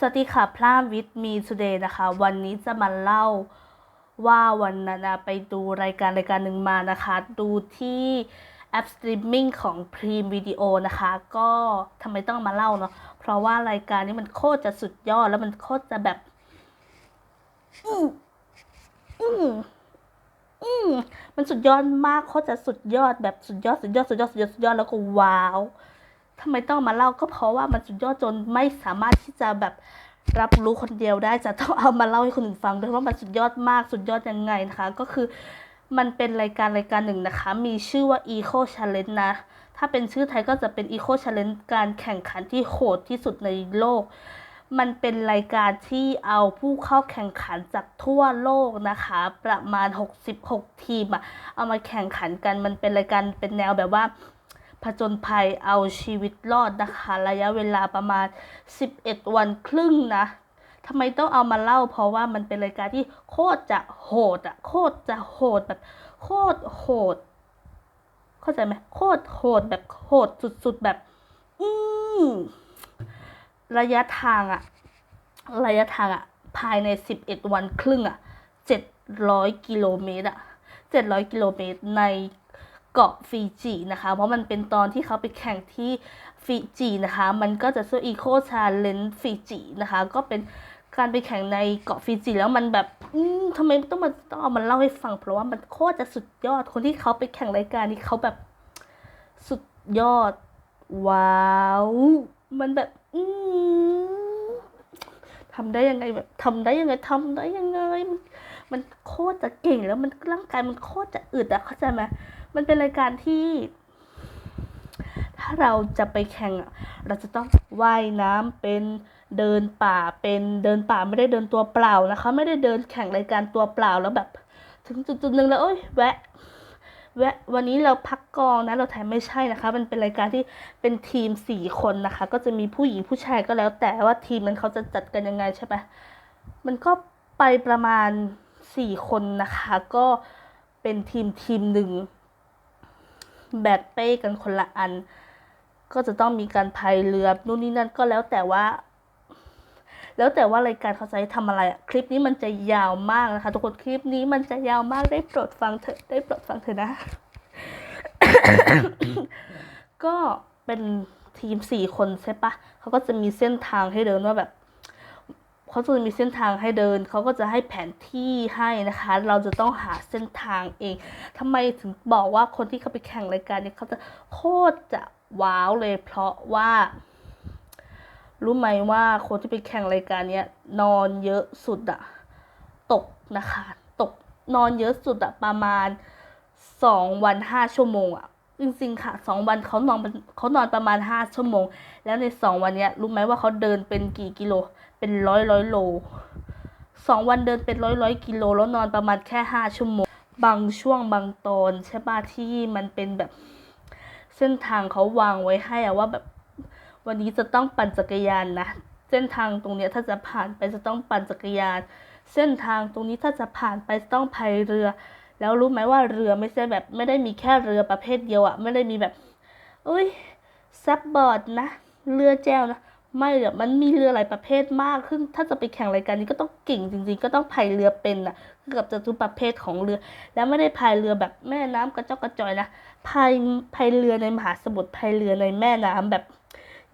สวัสดีค่ะพลามวิทมีทูเดย์นะคะ วันนี้จะมาเล่าว่าวันนั้นไปดูรายการรายการหนึ่งมานะคะ ดูที่แอปสตรีมมิ่งของพรีมวิดีโอนะคะ ก็ทำไมต้องมาเล่าเนาะเพราะว่ารายการนี้มันโคตรจะสุดยอดแล้วมันโคตรจะแบบ อืมอืมอืมมันสุดยอดมากโคตรจะสุดยอดแบบสุดยอดสุดยอดสุดยอดสุดยอดสุดยอดแล้วก็ว้าว ทำไมต้องมาเล่าก็เพราะว่ามันสุดยอดจนไม่สามารถที่จะแบบรับรู้คนเดียวได้จะต้องเอามาเล่าให้คนอื่นฟังด้วยว่ามันสุดยอดมากสุดยอดยังไงนะคะ ก็คือมันเป็นรายการรายการหนึ่งนะคะ มีชื่อว่า Eco Challenge นะ ถ้าเป็นชื่อไทยก็จะเป็น Eco Challenge การแข่งขันที่โหดที่สุดในโลก มันเป็นรายการที่เอาผู้เข้าแข่งขันจากทั่วโลกนะคะ ประมาณ 66 ทีมอะเอามาแข่งขันกัน มันเป็นรายการเป็นแนวแบบว่า ผจญภัยเอาชีวิตรอดนะคะ ระยะเวลาประมาณ 11 วันครึ่งนะทำไมต้องเอามาเล่า เพราะว่ามันเป็นรายการที่โคตรจะโหดอะโคตรจะโหดแบบ โคตรโหด เข้าใจไหมโคตรโหดแบบโหดสุดๆแบบ อืมระยะทางอะระยะทางอะภายใน11วันครึ่งอะ700กิโลเมตรอะ700กิโลเมตรใน เกาะฟิจินะคะ เพราะมันเป็นตอนที่เขาไปแข่งที่ฟิจินะคะ มันก็จะชื่ออีโคชาเลนฟิจินะคะ ก็เป็นการไปแข่งในเกาะฟิจิแล้วมันแบบทำไมต้องมาต้องเอามาเล่าให้ฟัง เพราะว่ามันโคตรจะสุดยอดคนที่เขาไปแข่งรายการนี้เขาแบบสุดยอด ว้าว มันแบบ อืทำได้ยังไงแบบทำได้ยังไงทำได้ยังไง มันมันโคตรจะเก่งแล้วมันร่างกายมันโคตรจะอึดอะเข้าใจไหม มันเป็นรายการที่ ถ้าเราจะไปแข่งเราจะต้องว่ายน้ำเป็นเดินป่าเป็นเดินป่าไม่ได้เดินตัวเปล่านะคะ ไม่ได้เดินแข่งรายการตัวเปล่าแล้วแบบ ถึงจุดๆหนึ่งแล้วเอ้ยแวะแวะวันนี้เราพักกองนะเราถ่ายไม่ใช่นะคะ มันเป็นรายการที่เป็นทีมสี่คนนะคะ ก็จะมีผู้หญิงผู้ชายก็แล้ว แต่ว่าทีมนั้นเขาจะจัดกันยังไงใช่ไหมมันก็ไปประมาณสี่คนนะคะ ก็เป็นทีมทีมหนึ่ง แบกเป้กันคนละอัน ก็จะต้องมีการพายเรือนู่นนี่นั่นก็แล้วแต่ว่า แล้วแต่ว่ารายการเขาจะให้ทำอะไรอะคลิปนี้มันจะยาวมากนะคะ ทุกคนคลิปนี้มันจะยาวมากได้โปรดฟังเถอะได้โปรดฟังเถอะนะ ก็เป็นทีมสี่คนใช่ปะเขาก็จะมีเส้นทางให้เดินว่าแบบ เขาจะมีเส้นทางให้เดิน เขาก็จะให้แผนที่ให้นะคะ เราจะต้องหาเส้นทางเองทำไมถึงบอกว่าคนที่เขาไปแข่งรายการนี้เขาจะโคตรจะว้าวเลย เพราะว่า รู้ไหมว่าคนที่ไปแข่งรายการเนี้ยนอนเยอะสุดอะตกนะคะ ตกนอนเยอะสุดอะประมาณสองวันห้าชั่วโมงอะ จริงๆค่ะสองวันเขานอนเขานอนประมาณห้าชั่วโมง แล้วในสองวันเนี้ยรู้ไหมว่าเขาเดินเป็นกี่กิโล เป็นร้อยร้อยโลสองวันเดินเป็นร้อยร้อยกิโลแล้วนอนประมาณแค่ห้าชั่วโมง บางช่วงบางตอนใช่ปะที่มันเป็นแบบ เส้นทางเขาวางไว้ให้อะว่าแบบ วันนี้จะต้องปั่นจักรยานนะเส้นทางตรงเนี้ยถ้าจะผ่านไปจะต้องปั่นจักรยาน เส้นทางตรงนี้ถ้าจะผ่านไปจะต้องพายเรือ แล้วรู้ไหมว่าเรือไม่ใช่แบบไม่ได้มีแค่เรือประเภทเดียวอะไม่ได้มีแบบเอ้ยซับบอร์ดนะ เรือแจวนะ ไม่เดี๋ยมันมีเรือหลายประเภทมากขึ้น ถ้าจะไปแข่งรายการนี้ก็ต้องเก่งจริง ๆ ก็ต้องพายเรือเป็นน่ะเกือบจะทุกประเภทของเรือ แล้วไม่ได้พายเรือแบบแม่น้ำกระเจอกกระจอยนะพายพายเรือในมหาสมุทรพายเรือในแม่น้ำแบบ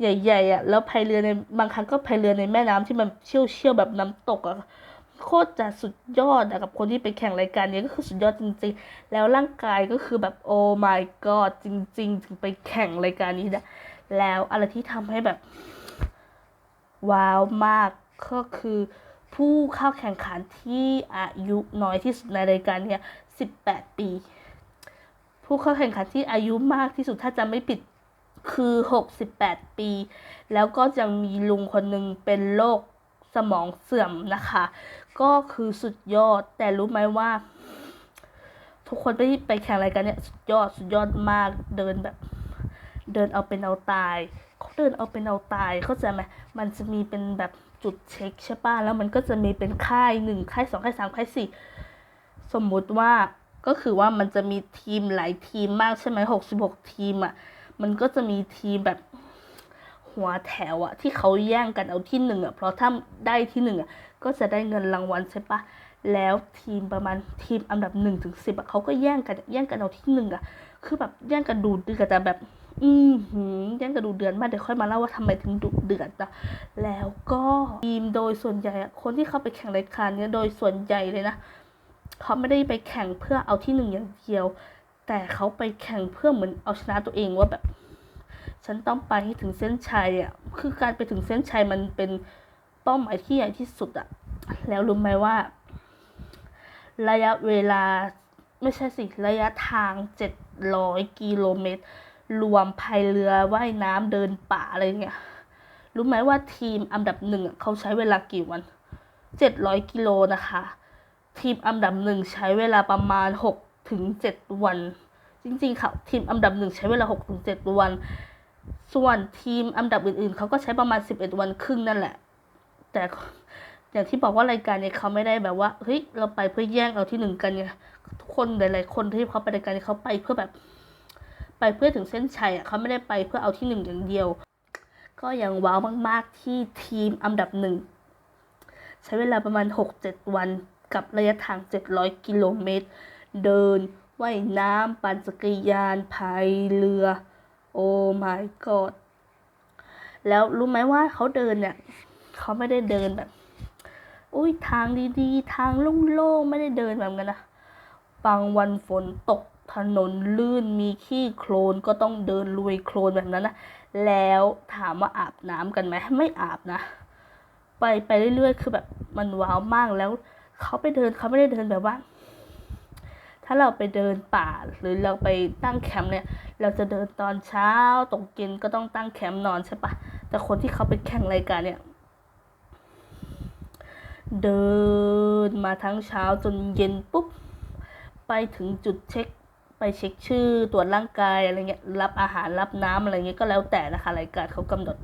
ใหญ่ๆอะแล้วพายเรือในบางครั้งก็พายเรือในแม่น้ำที่มันเชี่ยวเชี่ยวๆแบบน้ำตกอะ โคตรจะสุดยอดอะกับคนที่ไปแข่งรายการนี้ก็คือสุดยอดจริงๆ แล้วร่างกายก็คือแบบโอ้ my god จริง ๆ ถึงไปแข่งรายการนี้ได้แล้วอะไรที่ทำให้แบบ ว้าวมากก็คือผู้เข้าแข่งขันที่อายุน้อยที่สุดในรายการเนี่ย18 ปี ผู้เข้าแข่งขันที่อายุมากที่สุดถ้าจะไม่ผิดคือ 68 ปี แล้วก็ยังมีลุงคนหนึ่งเป็นโรค สมองเสื่อมนะคะ ก็คือสุดยอดแต่รู้ไหมว่า ทุกคนที่ไปแข่งรายการเนี่ยสุดยอดสุดยอดมากเดินแบบ เดินเอาเป็นเอาตายเขาเดินเอาเป็นเอาตายเข้าใจไหมมันจะมีเป็นแบบจุดเช็คใช่ป่ะแล้วมันก็จะมีเป็นค่ายหนึ่งค่ายสองค่ายสามค่ายสี่สมมุติว่าก็คือว่ามันจะมีทีมหลายทีมมากใช่ไหมหกสิบหกทีมอะ มันก็จะมีทีมแบบ หัวแถวอะที่เขาแย่งกันเอาที่หนึ่งอะเพราะถ้าได้ที่หนึ่งอะก็จะได้เงินรางวัลใช่ปะแล้วทีมประมาณทีมอันดับหนึ่งถึงสิบอะเขาก็แย่งกันแย่งกันเอาที่หนึ่งอะคือแบบแย่งกันดูเดือดแต่แบบ อืมหืมแย่งกันดูเดือดมากเดี๋ยวค่อยมาเล่าว่าทำไมถึงดุเดือดนะแล้วก็ทีมโดยส่วนใหญ่คนที่เข้าไปแข่งรายการเนี้ยโดยส่วนใหญ่เลยนะเขาไม่ได้ไปแข่งเพื่อเอาที่หนึ่งอย่างเดียว แต่เขาไปแข่งเพื่อเหมือนเอาชนะตัวเองว่าแบบ ฉันต้องไปให้ถึงเส้นชัยอะคือการไปถึงเส้นชัยมันเป็นเป้าหมายที่ใหญ่ที่สุดอะแล้วรู้ไหมว่า ระยะเวลาไม่ใช่สิระยะทาง700กิโลเมตร รวมพายเรือว่ายน้ำเดินป่าอะไรเงี้ยรู้ไหมว่าทีมอันดับหนึ่งเขาใช้เวลากี่วัน700กิโลนะคะ ทีมอันดับหนึ่งใช้เวลาประมาณ6ถึง7วัน จริงๆค่ะ ทีมอันดับหนึ่งใช้เวลา6ถึง7วัน ส่วนทีมอันดับอื่นๆ เขาก็ใช้ประมาณ 11 วันครึ่งนั่นแหละ แต่อย่างที่บอกว่ารายการเนี่ยเขาไม่ได้แบบว่าเฮ้ยเราไปเพื่อแย่งเอาที่หนึ่งกันไงทุกคนหลาย ๆ คนที่เขาไปรายการเนี่ยเขาไปเพื่อแบบ ไปเพื่อถึงเส้นชัยอะเขาไม่ได้ไปเพื่อเอาที่หนึ่งอย่างเดียว ก็ยังว้าวมาก ๆ ที่ทีมอันดับหนึ่งใช้เวลาประมาณ 6-7 วันกับระยะทาง 700 กิโลเมตร เดินว่ายน้ำปั่นจักรยานพายเรือ โอ้ my god แล้วรู้ไหมว่าเขาเดินเนี่ยเขาไม่ได้เดินแบบ อุ้ยทางดีๆ ทางโล่งๆ ไม่ได้เดินแบบนั้นนะ บางวันฝนตกถนนลื่นมีขี้โคลนก็ต้องเดินลุยโคลนแบบนั้นนะ แล้วถามว่าอาบน้ำกันไหมไม่อาบนะ ไปไปเรื่อยๆ คือแบบมันว้าวมากแล้วเขาไปเดินเขาไม่ได้เดินแบบว่า ถ้าเราไปเดินป่าหรือเราไปตั้งแคมป์เนี่ย เราจะเดินตอนเช้าตกเย็นก็ต้องตั้งแคมป์นอนใช่ปะแต่คนที่เขาไปแข่งรายการเนี่ย เดินมาทั้งเช้าจนเย็นปุ๊บ ไปถึงจุดเช็ค ไปเช็คชื่อตรวจร่างกายอะไรเงี้ยรับอาหารรับน้ำอะไรเงี้ยก็แล้วแต่นะคะรายการเขากำหนด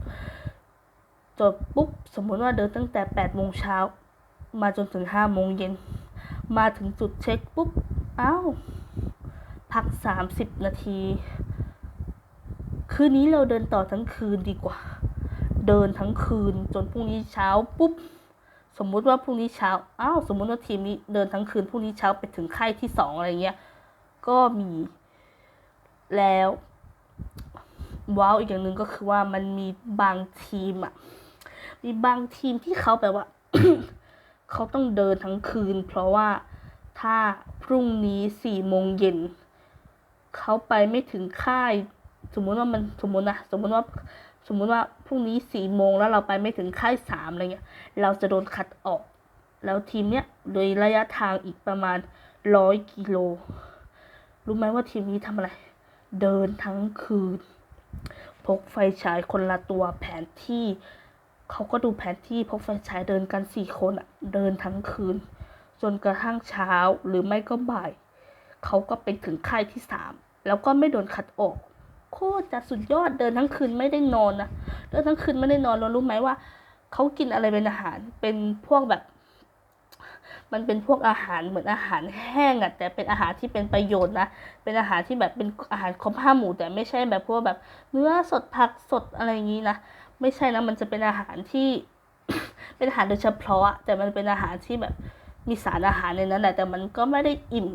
จบปุ๊บสมมุติว่าเดินตั้งแต่แปดโมงเช้ามาจนถึงห้าโมงเย็นมาถึงจุดเช็คปุ๊บ อ้าวพักสามสิบนาที คืนนี้เราเดินต่อทั้งคืนดีกว่า เดินทั้งคืนจนพรุ่งนี้เช้าปุ๊บ สมมุติว่าพรุ่งนี้เช้าอ้าวสมมุติว่าทีมนี้เดินทั้งคืนพรุ่งนี้เช้าไปถึงค่ายที่สองอะไรเงี้ย ก็มี แล้วว้าวอีกอย่างหนึ่งก็คือว่ามันมีบางทีมอะ มีบางทีมที่เขาแบบว่า เขาต้องเดินทั้งคืน เพราะว่าถ้า รุ่งนี้สี่โมงเย็นเขาไปไม่ถึงค่าย สมมุติว่ามันสมมุตินะสมมุติว่าสมมุติว่าพรุ่งนี้สี่โมงแล้วเราไปไม่ถึงค่ายสามอะไรเงี้ย เราจะโดนคัดออก แล้วทีมเนี้ยโดยระยะทางอีกประมาณร้อยกิโล รู้ไหมว่าทีมนี้ทำอะไร เดินทั้งคืน พกไฟฉายคนละตัวแผนที่ เขาก็ดูแผนที่พกไฟฉายเดินกันสี่คนอะเดินทั้งคืน จนกระทั่งเช้าหรือไม่ก็บ่าย เขาก็ไปถึงค่ายที่สามแล้วก็ไม่โดนคัดออก โคตรจะสุดยอดเดินทั้งคืนไม่ได้นอนนะเดินทั้งคืนไม่ได้นอนเรารู้ไหมว่า เขากินอะไรเป็นอาหารเป็นพวกแบบ มันเป็นพวกอาหารเหมือนอาหารแห้งอะแต่เป็นอาหารที่เป็นประโยชน์นะเป็นอาหารที่แบบเป็นอาหารครบห้าหมู่แต่ไม่ใช่แบบพวกแบบ เนื้อสดผักสดอะไรอย่างนี้นะไม่ใช่นะมันจะเป็นอาหารที่ เป็นอาหารโดยเฉพาะ แต่มันเป็นอาหารที่แบบ มีสารอาหารในนั้นแหละแต่มันก็ไม่ได้อิ่ม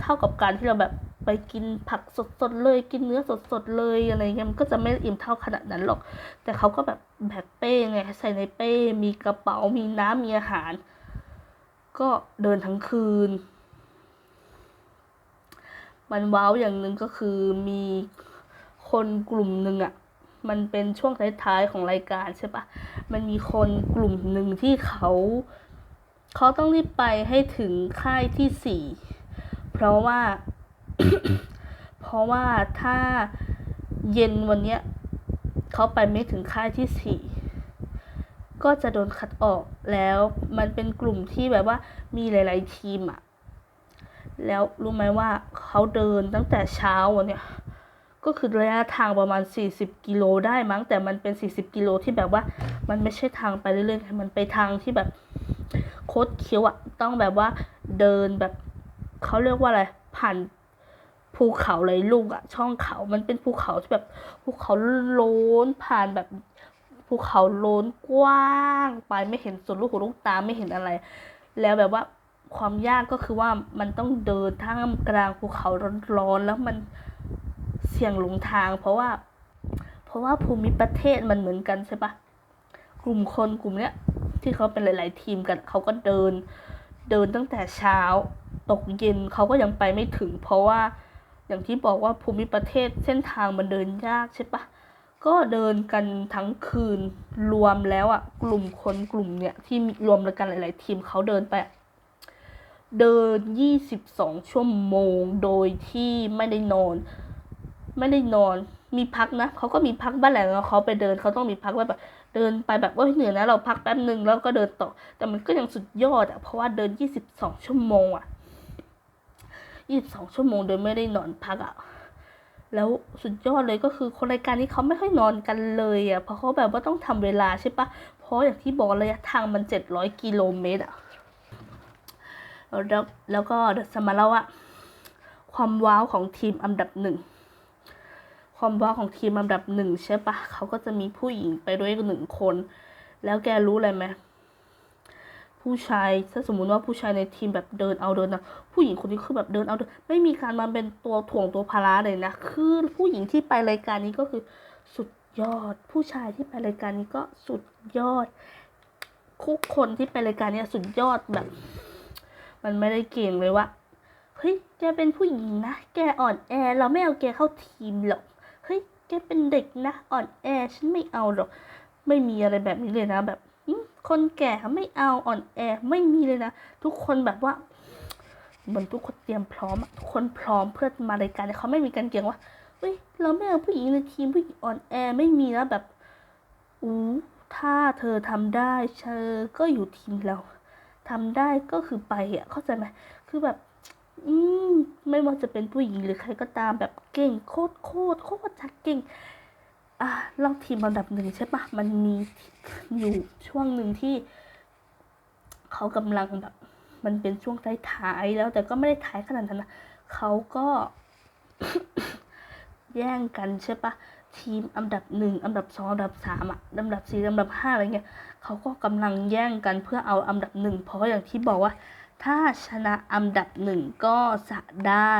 เท่ากับการที่เราแบบไปกินผักสดๆเลย กินเนื้อสดๆเลยอะไรเงี้ยมันก็จะไม่อิ่มเท่าขนาดนั้นหรอก แต่เขาก็แบบแบกเป้ไงใส่ในเป้มีกระเป๋ามีน้ำมีอาหาร ก็เดินทั้งคืน มันว้าวอย่างหนึ่งก็คือมีคนกลุ่มหนึ่งอะมันเป็นช่วงท้ายๆของรายการใช่ปะมันมีคนกลุ่มหนึ่งที่เขา เขาต้องรีบไปให้ถึงค่ายที่สี่เพราะว่า เพราะว่าถ้าเย็นวันเนี้ยเขาไปไม่ถึงค่ายที่สี่ก็จะโดนคัดออกแล้วมันเป็นกลุ่มที่แบบว่ามีหลาย ๆ ทีมอะแล้วรู้ไหมว่าเขาเดินตั้งแต่เช้าวันเนี้ยก็คือระยะทางประมาณ 40 กิโลได้มั้งแต่มันเป็น 40 กิโลที่แบบว่ามันไม่ใช่ทางไปเรื่อยๆ มันไปทางที่แบบ ดเคี้ยวอะต้องแบบว่าเดินแบบเขาเรียกว่าอะไรผ่านภูเขาเลยลูกอะช่องเขา มันเป็นภูเขาที่แบบภูเขาโล้นผ่านแบบภูเขาโล้นกว้างไปไม่เห็นสุดลูกหูลูกตาไม่เห็นอะไร แล้วแบบว่าความยากก็คือว่ามันต้องเดินท่ามกลางภูเขาร้อนๆแล้วมันเสี่ยงหลงทาง เพราะว่า เพราะว่าภูมิประเทศมันเหมือนกันใช่ปะกลุ่มคนกลุ่มเนี้ย ที่เขาเป็นหลาย ๆ ทีมกันเขาก็เดิน เดินตั้งแต่เช้า ตกเย็นเขาก็ยังไปไม่ถึง เพราะว่าอย่างที่บอกว่าภูมิประเทศเส้นทางมันเดินยากใช่ปะก็เดินกันทั้งคืนรวมแล้วอะกลุ่มคนกลุ่มเนี้ยที่รวมกันหลาย ๆ ทีมเขาเดินไป เดิน 22 ชั่วโมงโดยที่ไม่ได้นอน ไม่ได้นอนมีพักนะเขาก็มีพักบ้านแหละเขาไปเดินเขาต้องมีพักแบบ เดินไปแบบว่าเหนื่อยนะเราพักแป๊บหนึ่งแล้วก็เดินต่อ แต่มันก็ยังสุดยอดอะเพราะว่าเดิน 22 ชั่วโมงอะ 22 ชั่วโมงโดยไม่ได้นอนพักอะแล้วสุดยอดเลยก็คือคนรายการนี้เขาไม่ค่อยนอนกันเลยอะเพราะเขาแบบว่าต้องทำเวลาใช่ปะเพราะอย่างที่บอกระยะทางมัน 700 กิโลเมตรอะแล้วแล้วก็เดี๋ยวจะมาเล่าว่าความว้าวของทีมอันดับหนึ่ง ความว้าของทีมอันดับหนึ่งใช่ปะเขาก็จะมีผู้หญิงไปด้วยหนึ่งคน แล้วแกรู้อะไรไหมผู้ชายถ้าสมมุติว่าผู้ชายในทีมแบบเดินเอาเดินนะผู้หญิงคนนี้คือแบบเดินเอาเดินไม่มีการมาเป็นตัวถ่วงตัวพาราเลยนะคือผู้หญิงที่ไปรายการนี้ก็คือสุดยอด ผู้ชายที่ไปรายการนี้ก็สุดยอดทุกคนที่ไปรายการนี้สุดยอดแบบ มันไม่ได้เก่งเลยว่าเฮ้ยแกเป็นผู้หญิงนะ แกอ่อนแอ เราไม่เอาแกเข้าทีมหรอก แกเป็นเด็กนะอ่อนแอฉันไม่เอาหรอก ไม่มีอะไรแบบนี้เลยนะ แบบอืมคนแก่ไม่เอาอ่อนแอไม่มีเลยนะ ทุกคนแบบว่าเหมือนทุกคนเตรียมพร้อมทุกคนพร้อมเพื่อมารายการเขาไม่มีการเกี่ยงว่าเฮ้ยเราไม่เอาผู้หญิงในทีมผู้หญิงอ่อนแอไม่มีนะแบบอู้ถ้าเธอทำได้เธอก็อยู่ทีมเราทำได้ก็คือไปอะเข้าใจไหมคือแบบ อืมไม่ว่าจะเป็นผู้หญิงหรือใครก็ตามแบบเก่งโคตรโคตรโคตรจะเก่ง อะเราทีมอันดับหนึ่งใช่ปะมันมีอยู่ช่วงหนึ่งที่ เขากำลังแบบ มันเป็นช่วงท้ายๆแล้ว แต่ก็ไม่ได้ท้ายขนาดนั้นนะเขาก็แย่งกันใช่ปะทีมอันดับหนึ่งอันดับสองอันดับสามอะอันดับสี่อันดับห้าอะไรเงี้ยเขาก็กำลังแย่งกันเพื่อเอาอันดับหนึ่งเพราะอย่างที่บอกว่า ถ้าชนะอันดับหนึ่งก็จะได้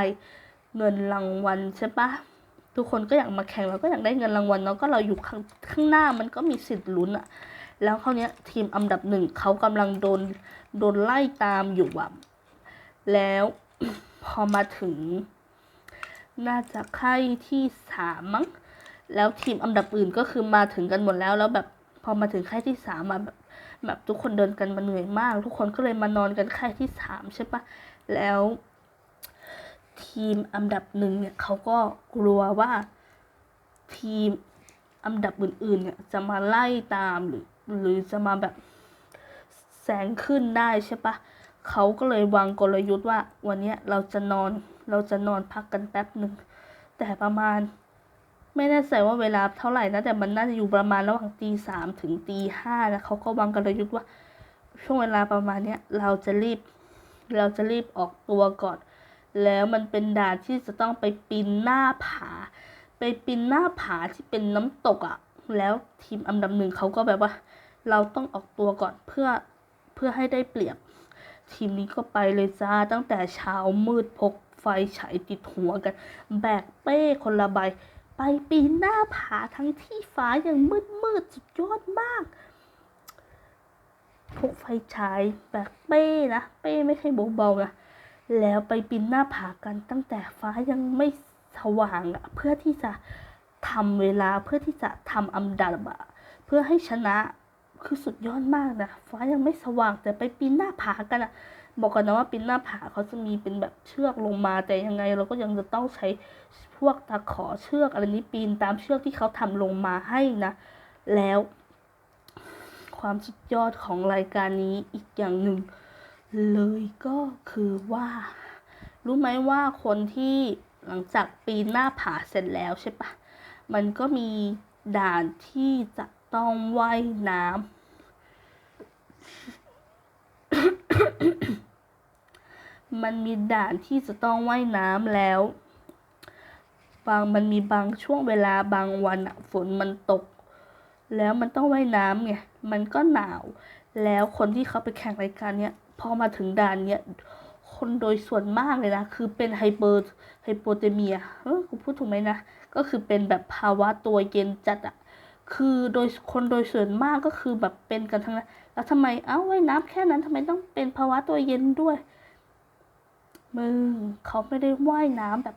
เงินรางวัลใช่ปะทุกคนก็อยากมาแข่งเราก็อยากได้เงินรางวัลเนาะก็เราอยู่ข้างข้างหน้ามันก็มีสิทธิ์ลุ้นอะแล้วคราวเนี้ยทีมอันดับหนึ่งเขากำลังโดนโดนไล่ตามอยู่อะแล้วพอมาถึง น่าจะค่ายที่สามมั้งแล้วทีมอันดับอื่นก็คือมาถึงกันหมดแล้วแล้วแบบพอมาถึงค่ายที่สามมาแบบ แบบทุกคนเดินกันมาเหนื่อยมาก ทุกคนก็เลยมานอนกันค่ายที่สามใช่ปะแล้ว ทีมอันดับหนึ่งเนี่ยเขาก็กลัวว่าทีมอันดับอื่นๆ เนี่ยจะมาไล่ตามหรือหรือจะมาแบบแซงขึ้นได้ใช่ปะเขาก็เลยวางกลยุทธ์ว่า วันเนี้ยเราจะนอนเราจะนอนพักกันแป๊บหนึ่งแต่ประมาณ ไม่แน่ใจว่าเวลาเท่าไหร่นะแต่มันน่าจะอยู่ประมาณระหว่างตีสามถึงตีห้านะเขาก็วางกลยุทธ์ว่า ช่วงเวลาประมาณเนี้ยเราจะรีบ เราจะรีบออกตัวก่อน แล้วมันเป็นด่านที่จะต้องไปปีนหน้าผา ไปปีนหน้าผาที่เป็นน้ำตกอะ่ะ แล้วทีมอันดับหนึ่งเขาก็แบบว่า เราต้องออกตัวก่อนเพื่อเพื่อให้ได้เปรียบ ทีมนี้ก็ไปเลยจ้าตั้งแต่เช้ามืดพกไฟฉายติดหัวกัน แบกเป้คนละใบ ไปปีนหน้าผาทั้งที่ฟ้าย่างมืดมืดสุดยอดมากพกไฟฉายแบกเป้นะ เป้ไม่ใช่เบาๆนะแล้วไปปีนหน้าผากันตั้งแต่ฟ้ายังไม่สว่างอะเพื่อที่จะทำเวลาเพื่อที่จะทำอันดับอะเพื่อให้ชนะคือสุดยอดมากนะฟ้ายังไม่สว่างแต่ไปปีนหน้าผากันอะ บอกกันนะว่าปีนหน้าผาเขาจะมีเป็นแบบเชือกลงมาแต่ยังไง เราก็ยังจะต้องใช้พวกตะขอเชือกอะไรนี้ปีนตามเชือกที่เขาทำลงมาให้นะ แล้ว ความสุดยอดของรายการนี้อีกอย่างหนึ่ง เลยก็คือว่า รู้ไหมว่าคนที่หลังจากปีนหน้าผาเสร็จแล้วใช่ปะมันก็มีด่านที่จะต้องว่ายน้ำ มันมีด่านที่จะต้องว่ายน้ำแล้ว บางมันมีบางช่วงเวลาบางวันอะฝนมันตก แล้วมันต้องว่ายน้ำไงมันก็หนาว แล้วคนที่เขาไปแข่งรายการเนี้ยพอมาถึงด่านเนี้ยคนโดยส่วนมากเลยนะ คือเป็นไฮเปอร์ไฮโปเตเมียเออกูพูดถูกไหมนะ ก็คือเป็นแบบภาวะตัวเย็นจัดอะคือโดยคนโดยส่วนมากก็คือแบบเป็นกันทั้งนั้น แล้วทำไม เอ้าว่ายน้ำแค่นั้นทำไมต้องเป็นภาวะตัวเย็นด้วย มึงเขาไม่ได้ว่ายน้ำแบบ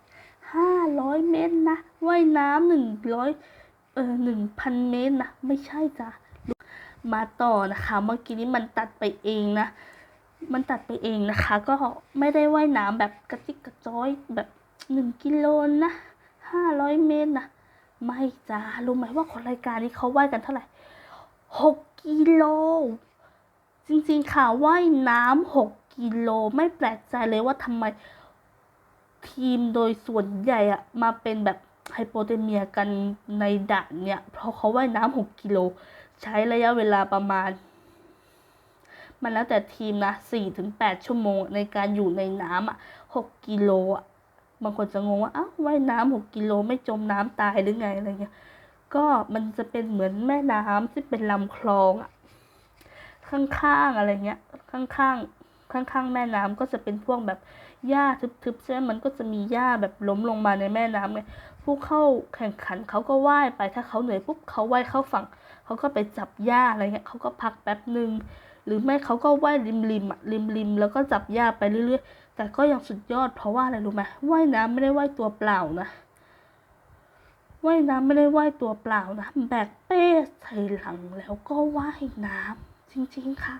ห้าร้อยเมตรนะว่ายน้ำหนึ่งร้อยเออหนึ่งพันเมตรนะ ไม่ใช่จ้ะมาต่อนะคะเมื่อกี้นี้มันตัดไปเองนะ มันตัดไปเองนะคะ ก็ไม่ได้ว่ายน้ำแบบกระจิกกระจ้อยแบบหนึ่งกิโลนะห้าร้อยเมตรนะไม่จ้ารู้ไหมว่าคนรายการนี้เขาว่ายกันเท่าไหร่หกกิโล จริงๆค่ะว่ายน้ำหก กิโล ไม่แปลกใจเลยว่าทำไมทีมโดยส่วนใหญ่อะมาเป็นแบบไฮโปเทเมียกันในด่านเนี่ย เพราะเขาว่ายน้ำหกกิโล ใช้ระยะเวลาประมาณ มันแล้วแต่ทีมนะสี่ถึงแปดชั่วโมงในการอยู่ในน้ำอะหกกิโลอะบางคนจะงงว่าอ้าวว่ายน้ำหกกิโลไม่จมน้ำตายหรือไงอะไรเงี้ยก็มันจะเป็นเหมือนแม่น้ำที่เป็นลำคลองอะข้างๆอะไรเงี้ยข้างๆ ข้างๆแม่น้ำก็จะเป็นพวกแบบหญ้าทึบๆใช่ไหมมันก็จะมีหญ้าแบบล้มลงมาในแม่น้ำไงผู้เข้าแข่งขันเขาก็ว่ายไปถ้าเขาเหนื่อยปุ๊บเขาว่ายเข้าฝั่งเขาก็ไปจับหญ้าอะไรเงี้ยเขาก็พักแป๊บหนึ่งหรือไม่เขาก็ว่ายริมริมๆอะริมริมๆแล้วก็จับหญ้าไปเรื่อยๆ แต่ก็ยังสุดยอดเพราะว่าอะไรรู้ไหมว่ายน้ำไม่ได้ว่ายตัวเปล่านะว่ายน้ำไม่ได้ว่ายตัวเปล่านะแบกเป้ใส่หลังแล้วก็ว่ายน้ำจริงๆค่ะ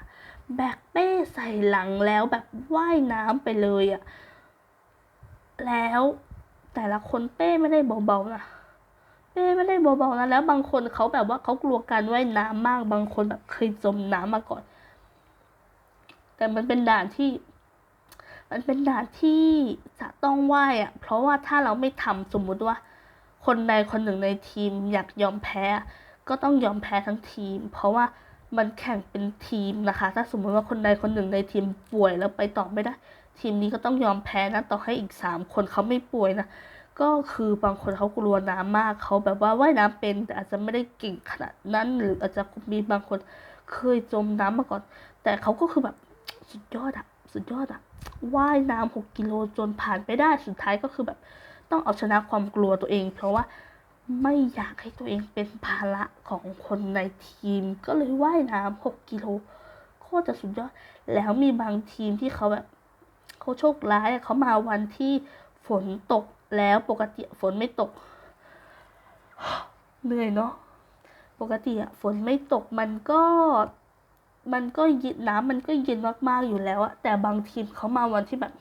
แบกเป้ใส่หลังแล้วแบบว่ายน้ำไปเลยอะแล้วแต่ละคนเป้ไม่ได้เบาๆนะเป้ไม่ได้เบาๆนะแล้วบางคนเขาแบบว่าเขากลัวการว่ายน้ำมากบางคนแบบเคยจมน้ำมาก่อน แต่มันเป็นด่านที่ มันเป็นด่านที่จะต้องว่ายอะ เพราะว่าถ้าเราไม่ทำสมมุติว่า คนใดคนหนึ่งในทีมอยากยอมแพ้ ก็ต้องยอมแพ้ทั้งทีม เพราะว่า มันแข่งเป็นทีมนะคะ ถ้าสมมติว่าคนใดคนหนึ่งในทีมป่วยแล้วไปต่อไม่ได้ ทีมนี้ก็ต้องยอมแพ้นะต่อให้อีกสามคนเขาไม่ป่วยนะก็คือบางคนเขากลัวน้ำมากเขาแบบว่าว่ายน้ำเป็นแต่อาจจะไม่ได้เก่งขนาดนั้น หรืออาจจะมีบางคนเคยจมน้ำมาก่อน แต่เขาก็คือแบบสุดยอดอะสุดยอดอะว่ายน้ำหกกิโลจนผ่านไปได้สุดท้ายก็คือแบบต้องเอาชนะความกลัวตัวเอง เพราะว่า ไม่อยากให้ตัวเองเป็นภาระของคนในทีม ก็เลยว่ายน้ำหกกิโลโคตรจะสุดยอด แล้วมีบางทีมที่เขาแบบเขาโชคร้ายเขามาวันที่ฝนตกแล้วปกติฝนไม่ตก เหนื่อยเนาะปกติอะฝนไม่ตกมันก็ มันก็เย็นน้ำมันก็เย็นมากๆอยู่แล้วอะแต่บางทีมเขามาวันที่แบบ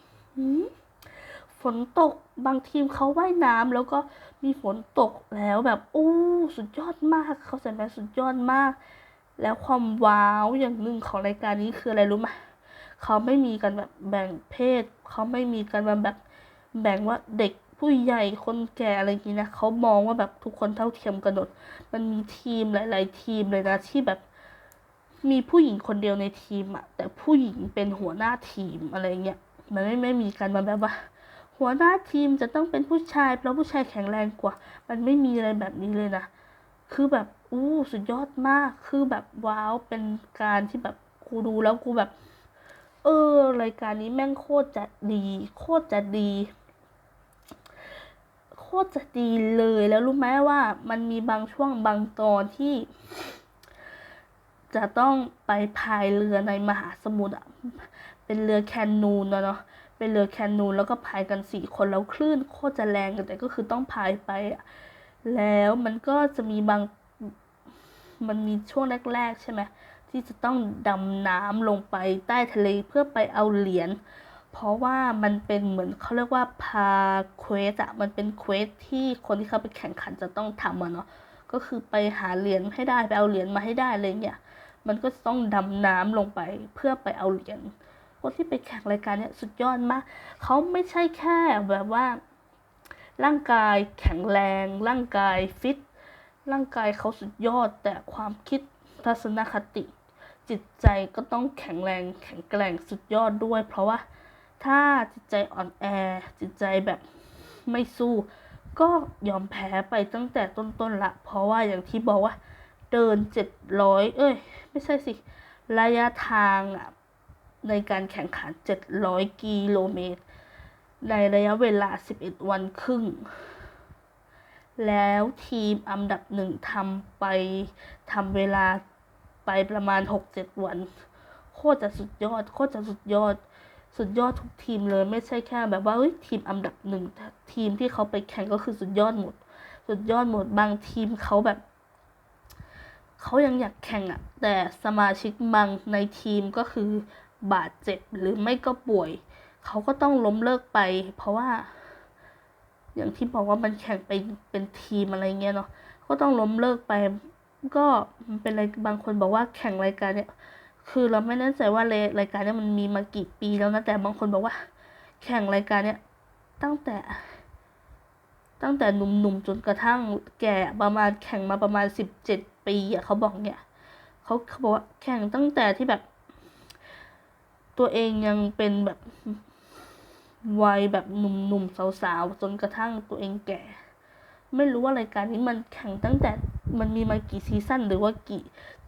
ฝนตก บางทีมเขาว่ายน้ำแล้วก็มีฝนตกแล้วแบบโอ้สุดยอดมากเขาใส่แมสสุดยอดมาก แล้วความว้าวอย่างหนึ่งของรายการนี้คืออะไรรู้ไหมเขาไม่มีกันแบบแบ่งเพศ เขาไม่มีกันแบบแบบแบ่งว่าเด็กผู้ใหญ่คนแก่อะไรอย่างนี้นะเขามองว่าแบบทุกคนเท่าเทียมกันหมดมันมีทีมหลาย ๆ ทีมเลยนะที่แบบมีผู้หญิงคนเดียวในทีมอะแต่ผู้หญิงเป็นหัวหน้าทีมอะไรเงี้ยมันไม่ไม่มีการมาแบบว่า หัวหน้าทีมจะต้องเป็นผู้ชายเพราะผู้ชายแข็งแรงกว่า มันไม่มีอะไรแบบนี้เลยนะ คือแบบอู้สุดยอดมาก คือแบบว้าวเป็นการที่แบบกูดูแล้วกูแบบ เออรายการนี้แม่งโคตรจะดี โคตรจะดี โคตรจะดีเลยแล้วรู้ไหมว่ามันมีบางช่วงบางตอนที่ จะต้องไปพายเรือในมหาสมุทรเป็นเรือแคนูนอะเนาะ เป็นเรือแคนูนแล้วก็พายกันสี่คนแล้วคลื่นโคตรจะแรงแต่ก็คือต้องพายไปอะแล้วมันก็จะมีบางมันมีช่วงแรก ๆ ใช่ไหมที่จะต้องดำน้ำลงไปใต้ทะเลเพื่อไปเอาเหรียญเพราะว่ามันเป็นเหมือนเขาเรียกว่าพาเควสอะมันเป็นเควสที่คนที่เขาไปแข่งขันจะต้องทำอะเนาะก็คือไปหาเหรียญให้ได้ไปเอาเหรียญมาให้ได้เลยเนี่ยมันก็ต้องดำน้ำลงไปเพื่อไปเอาเหรียญ คนที่ไปแข่งรายการเนี้ยสุดยอดมาก เขาไม่ใช่แค่แบบว่า ร่างกายแข็งแรง ร่างกายฟิต ร่างกายเขาสุดยอด แต่ความคิดทัศนคติ จิตใจก็ต้องแข็งแรง แข็งแกร่งสุดยอดด้วย เพราะว่าถ้าจิตใจอ่อนแอ จิตใจแบบไม่สู้ ก็ยอมแพ้ไปตั้งแต่ต้นๆละ เพราะว่าอย่างที่บอกว่า เดินเจ็ดร้อยเอ้ย ไม่ใช่สิ ระยะทางอะ ในการแข่งขันเจ็ดร้อยกิโลเมตร ในระยะเวลาสิบเอ็ดวันครึ่ง แล้วทีมอันดับหนึ่งทำไปทำเวลาไปประมาณหกเจ็ดวัน โคตรจะสุดยอด โคตรจะสุดยอด สุดยอดทุกทีมเลย ไม่ใช่แค่แบบว่าทีมอันดับหนึ่งทีมที่เขาไปแข่งก็คือสุดยอดหมด สุดยอดหมด บางทีมเขาแบบเขายังอยากแข่งอะ่ะ แต่สมาชิกบางในทีมก็คือ บาดเจ็บหรือไม่ก็ป่วย เขาก็ต้องล้มเลิกไป เพราะว่า อย่างที่บอกว่ามันแข่งไปเป็นทีมอะไรเงี้ยเนาะก็ต้องล้มเลิกไป ก็เป็นอะไรบางคนบอกว่าแข่งรายการเนี่ย คือเราไม่แน่ใจว่ารายการเนี่ยมันมีมากี่ปีแล้วนะแต่บางคนบอกว่า แข่งรายการเนี่ยตั้งแต่ตั้งแต่หนุ่มๆจนกระทั่งแก่ประมาณแข่งมาประมาณสิบเจ็ดปีอะเขาบอกเนี่ยเขาเขาบอกว่าแข่งตั้งแต่ที่แบบ ตัวเองยังเป็นแบบวัยแบบหนุ่มๆสาวๆจนกระทั่งตัวเองแก่ ไม่รู้ว่ารายการนี้มันแข่งตั้งแต่มันมีมากี่ซีซั่นหรือว่ากี่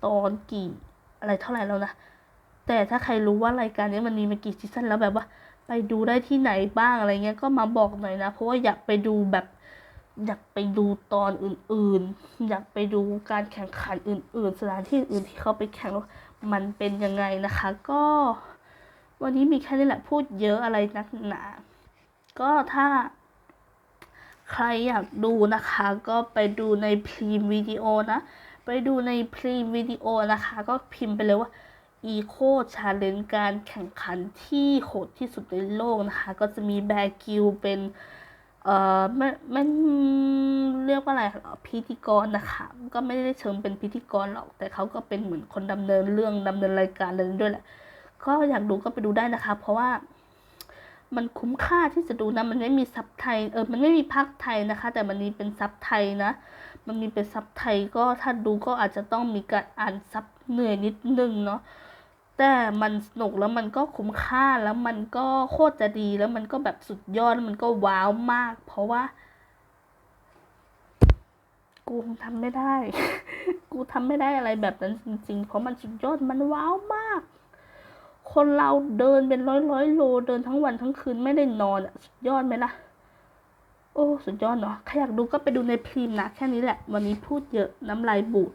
ตอนกี่อะไรเท่าไหร่แล้วนะแต่ถ้าใครรู้ว่ารายการนี้มันมีมากี่ซีซั่นแล้วแบบว่า ไปดูได้ที่ไหนบ้างอะไรเงี้ยก็มาบอกหน่อยนะ เพราะว่าอยากไปดูแบบอยากไปดูตอนอื่นๆ อยากไปดูการแข่งขันอื่น ๆ สถานที่อื่นที่เขาไปแข่งแล้วมันเป็นยังไงนะคะ ก็ วันนี้มีแค่นี้แหละพูดเยอะอะไรนักหนา ก็ถ้าใครอยากดูนะคะ ก็ไปดูในพรีมวิดีโอนะ ไปดูในพรีมวิดีโอนะคะ ก็พิมพ์ไปเลยว่า Eco Challenge การแข่งขันที่โหดที่สุดในโลกนะคะ ก็จะมีแบร์กิวเป็น เอ่อไม่ไม่เรียกว่าอะไรหรอพิธีกรนะคะ ก็ไม่ได้เชิงเป็นพิธีกรหรอก แต่เขาก็เป็นเหมือนคนดำเนินเรื่องดำเนินรายการอะไรด้วยแหละ ก็อยากดูก็ไปดูได้นะคะ เพราะว่ามันคุ้มค่าที่จะดูนะ มันไม่มีซับไทย เออ มันไม่มีพักไทยนะคะ แต่มันมีเป็นซับไทยนะ มันมีเป็นซับไทยก็ถ้าดูก็อาจจะต้องมีการอ่านซับเหนื่อยนิดนึงเนาะ แต่มันสนุกแล้วมันก็คุ้มค่าแล้วมันก็โคตรจะดีแล้วมันก็แบบสุดยอดแล้วมันก็ว้าวมาก เพราะว่า กูทำไม่ได้ กูทำไม่ได้อะไรแบบนั้นจริงๆ เพราะมันสุดยอดมันว้าวมาก คนเราเดินเป็นร้อยร้อยโลเดินทั้งวันทั้งคืนไม่ได้นอนอะสุดยอดไหมล่ะ โอ้ สุดยอดเนาะใครอยากดูก็ไปดูในพรีมนะ แค่นี้แหละ วันนี้พูดเยอะน้ำลายบูด